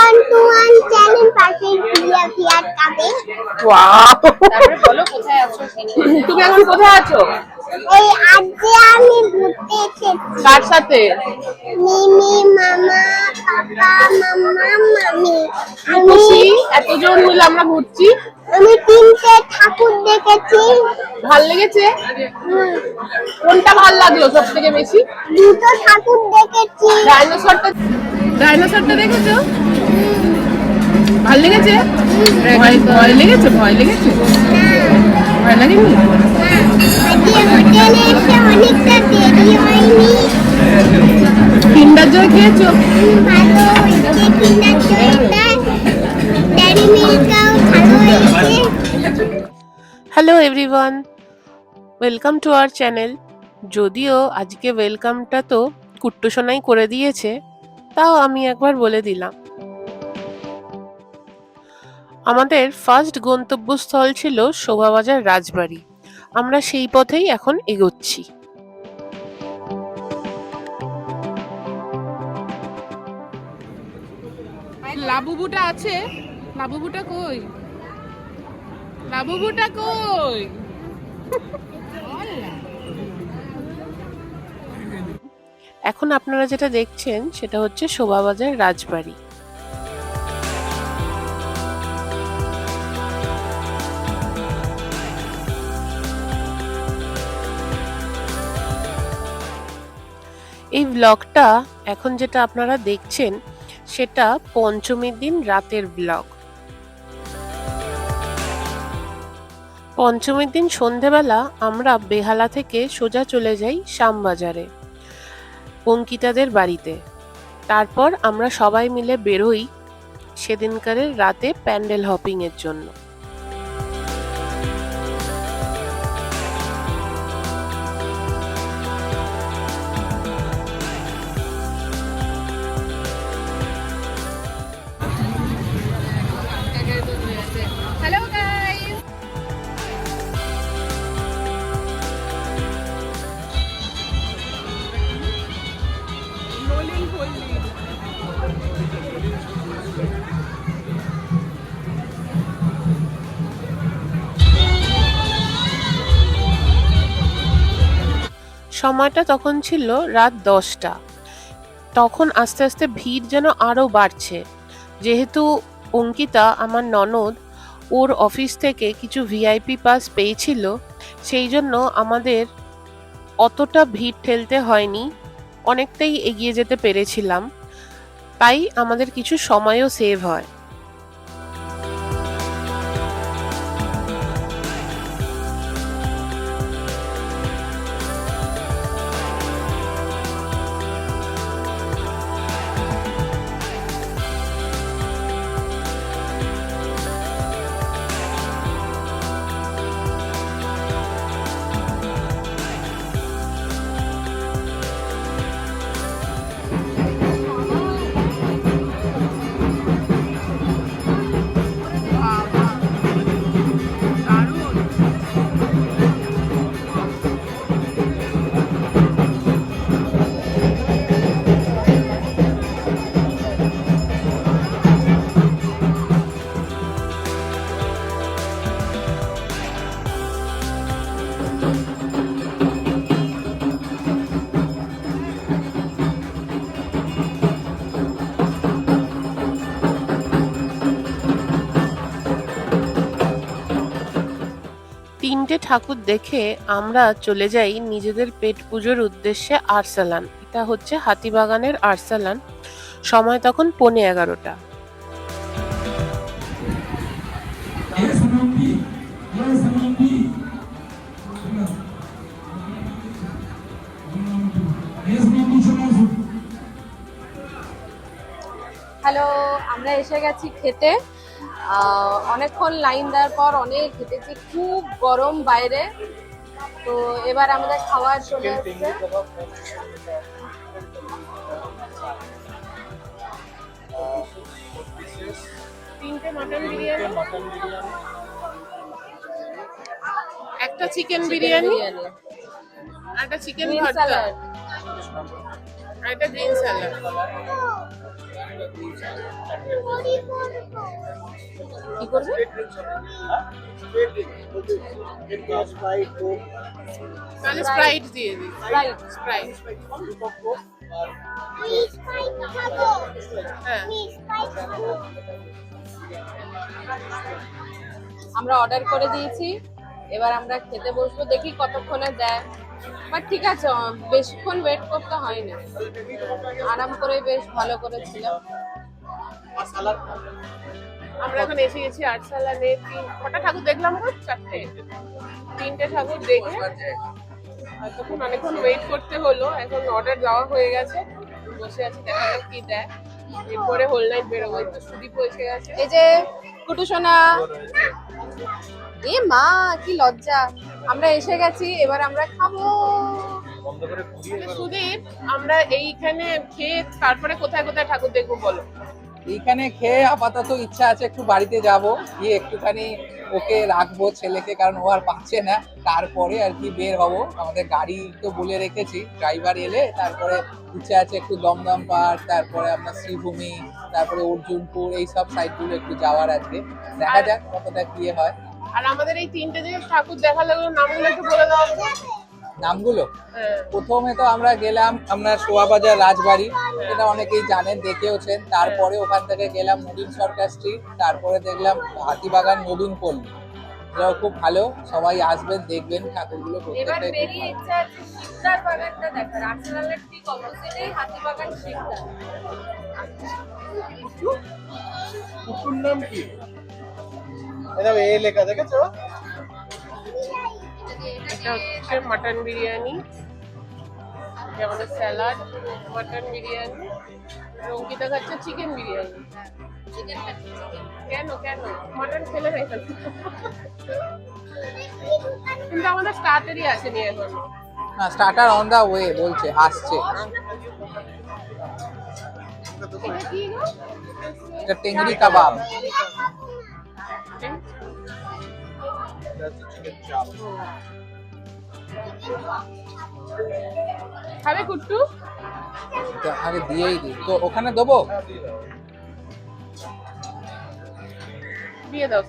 Welcome to one channel পাশের প্রিয়া fear কাবে wow তারপরে বলো কোথায় আছো তুমি এখন কোথায় আছো? এই আজকে আমি ঘুরতে এসেছি। কার সাথে? মিমি মামা পাপা মামা মামি। আমি খুশি? এতজন মিলে আমরা ঘুরছি? আমি তিনটে ঠাকুর দেখেছি। ভালো লেগেছে? হুম, কোনটা ভালো লাগল সব থেকে বেশি? দুটো ঠাকুর দেখেছি। ডাইনোসরটা ডাইনোসরটা দেখেছ? ভালো লেগেছে? ভয় ভয় লেগেছে ভয় লেগেছে? ভয় লাগেনি? Hello everyone welcome to our channel যদিও আজকে ওয়েলকামটা তো কুট্টু সোনাই করে দিয়েছে, তাও আমি একবার বলে দিলাম। আমাদের ফার্স্ট গন্তব্যস্থল ছিল শোভাবাজার রাজবাড়ি। আমরা সেই পথেই এখন এগোচ্ছি। লাবুবুটা আছে। লাবুবুটা কই? লাবুবুটা কই? এখন আপনারা যেটা দেখছেন সেটা হচ্ছে শোভাবাজার রাজবাড়ি। এই ব্লগটা এখন যেটা আপনারা দেখছেন, সেটা পঞ্চমীর দিন রাতের ব্লগ পঞ্চমীর দিন সন্ধেবেলা আমরা বেহালা থেকে সোজা চলে যাই শ্যামবাজারে, অঙ্কিতাদের বাড়িতে। তারপর আমরা সবাই মিলে বেরোই সেদিনকারের রাতে প্যান্ডেল হপিংয়ের জন্য। সময়টা তখন ছিল রাত দশটা। তখন আস্তে আস্তে ভিড় যেন আরও বাড়ছে। যেহেতু অঙ্কিতা, আমার ননদ, ওর অফিস থেকে কিছু ভিআইপি পাস পেয়েছিল, সেই জন্য আমাদের অতটা ভিড় ঠেলতে হয়নি, অনেকটাই এগিয়ে যেতে পেরেছিলাম। তাই আমাদের কিছু সময়ও সেভ হয়। তিনটে ঠাকুর দেখে আমরা চলে যাই নিজেদের পেট পুজোর উদ্দেশ্যে আরসালান। এটা হচ্ছে হাতিবাগানের আরসালান। সময় তখন পৌনে এগারোটা। হ্যালো আমরা এসে গেছি খেতে। অনেকক্ষণ লাইন দেওয়ার পর অনেক খেতেছি খুব গরম বাইরে। তো এবার আমাদের খাবার চলে এসছে। তিনটে মটন বিরিয়ানি। একটা চিকেন বিরিয়ানি। একটা চিকেন ভর্তা। আর একটা গ্রিন স্যালাড কি করবে? তাহলে স্প্রাইট দিয়ে দিই. স্প্রাইট হ্যাঁ। আমরা অর্ডার করে দিয়েছি। এবার আমরা খেতে বসবো দেখি কতক্ষণে দেয় বাট ঠিক আছে বেশিক্ষণ ওয়েট করতে হয় না আরাম করে বেশ ভালো করেছিলাম। আমরা এখন এসে গেছি আটসালানে তিন কটা ঠাকুর দেখলাম না চারটে। তিনটে ঠাকুর দেখে তখন অনেকক্ষণ ওয়েট করতে হলো। এখন অর্ডার দেওয়া হয়ে গেছে। বসে আছি দেখা যাক কি দেয়। এরপরে হোল নাইট বেরোবো। তো সুদীপ এসে গেছে এই যে কুটু সোনা এ মা কি লজ্জা। আমরা এসে গেছি এবার আমরা খাব। সুদীপ আমরা এইখানে খেয়ে তারপরে কোথায় কোথায় ঠাকুর দেখব বলো? এইখানে খেয়ে আপাতত ইচ্ছা আছে একটু বাড়িতে যাব গিয়ে একটুখানি ওকে রাখব ছেলেকে কারণ ও আর পাচ্ছে না। তারপরে আর কি বের হব। আমাদের গাড়ি তো বলে রেখেছি ড্রাইভার এলে তারপরে ইচ্ছা আছে একটু দমদম পার্ক তারপরে আপনার শ্রীভূমি তারপরে অর্জুনপুর এই সব সাইডগুলো একটু যাওয়ার আছে। দেখা যাক কতটা কি হয়। আর আমাদের এই তিনটে যে ঠাকুর দেখাল ওগুলোর নামগুলো একটু বলে দাও। নামগুলো? হ্যাঁ। প্রথমে তো আমরা গেলাম আমরা শোয়াবাজার রাজবাড়ি এটা অনেকেই জানেন দেখেওছেন। তারপরে ওখান থেকে গেলাম নবীন সরকার স্ট্রিট তারপরে দেখলাম হাতিবাগান নবীন পল্লী। এটাও খুব ভালো সবাই আসবেন দেখবেন ঠাকুরগুলো নাম কি? এটা এ লেখা দেখেছ? এটা হচ্ছে মাটন বিরিয়ানি এটা আমাদের স্যালাড মাটন বিরিয়ানি আর অঙ্কিতা খাচ্ছে চিকেন বিরিয়ানি কেন কেন? মাটন খেলে নাই কিন্তু আমাদের স্টার্টারই আসেনি এখনও না স্টার্টার অন দা ওয়ে বলছে আসছে। এটা কাবাব খাবে কুট্টু? আগে দিয়েই দিই। তো ওখানে দেবো? দিয়ে দাও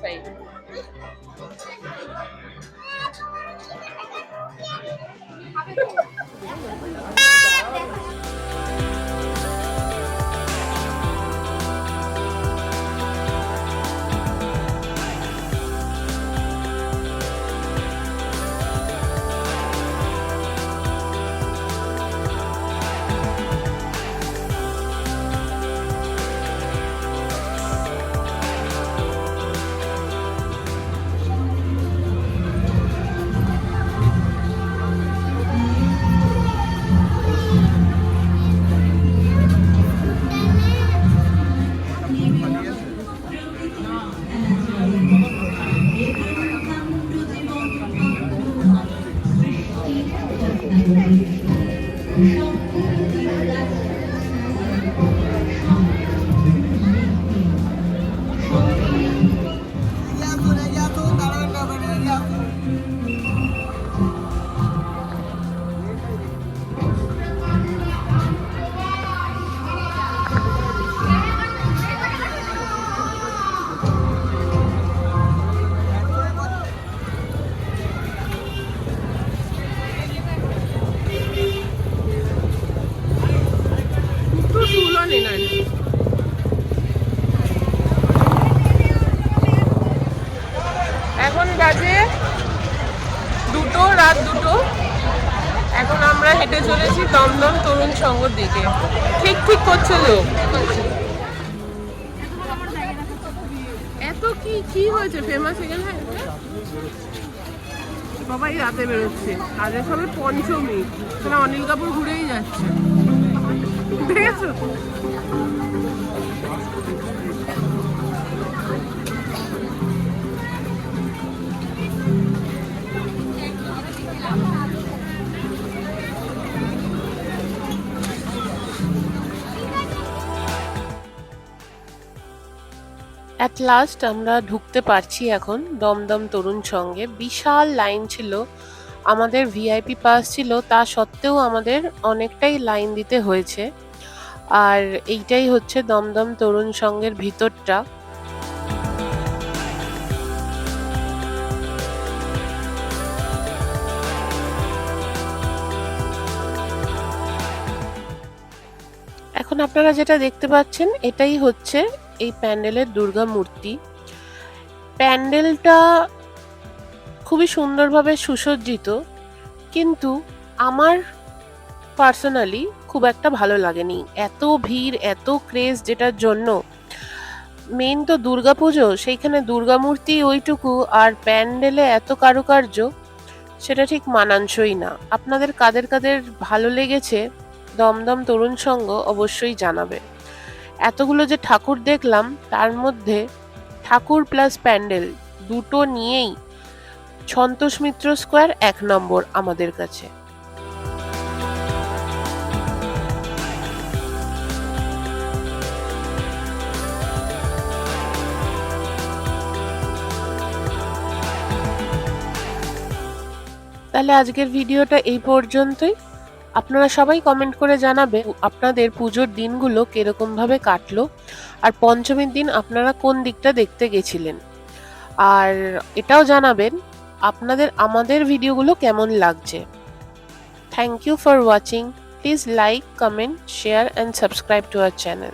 দমদম তরুণ দিকে। ঠিক ঠিক করছে লোক এত কি কি হয়েছে? ফেমাস এখানে সবাই রাতে বেরোচ্ছে। আজ সবে পঞ্চমী। সেখানে অনিল কাপুর ঘুরেই যাচ্ছে। ঠিক অ্যাট লাস্ট আমরা ঢুকতে পারছি এখন দমদম তরুণ সঙ্গে। বিশাল লাইন ছিল, আমাদের ভিআইপি পাস ছিল, তা সত্ত্বেও আমাদের অনেকটাই লাইন দিতে হয়েছে। আর এইটাই হচ্ছে দমদম তরুণ সংঘের ভিতরটা। এখন আপনারা যেটা দেখতে পাচ্ছেন, এটাই হচ্ছে এই প্যান্ডেলের দুর্গা মূর্তি। প্যান্ডেলটা খুবই সুন্দরভাবে সুসজ্জিত, কিন্তু আমার পার্সোনালি খুব একটা ভালো লাগেনি। এত ভিড়, এত ক্রেজ যেটার জন্য মেন তো দুর্গাপুজো সেইখানে দুর্গা মূর্তি ওইটুকু আর প্যান্ডেলে এত কারুকার্য, সেটা ঠিক মানানসই না। আপনাদের কাদের কাদের ভালো লেগেছে, দমদম তরুণ সংঘ অবশ্যই জানাবে। এতগুলো যে ঠাকুর দেখলাম, তার মধ্যে ঠাকুর প্লাস প্যান্ডেল দুটো নিয়েই সন্তোষ মিত্র স্কোয়ার এক নম্বর আমাদের কাছে। তাহলে আজকের ভিডিওটা এই পর্যন্তই। আপনারা সবাই কমেন্ট করে জানাবে আপনাদের পুজোর দিনগুলো কীরকমভাবে কাটলো আর পঞ্চমীর দিন আপনারা কোন দিকটা দেখতে গেছিলেন? আর এটাও জানাবেন আপনাদের, আমাদের ভিডিওগুলো কেমন লাগছে? Thank you for watching please like comment share and subscribe to our channel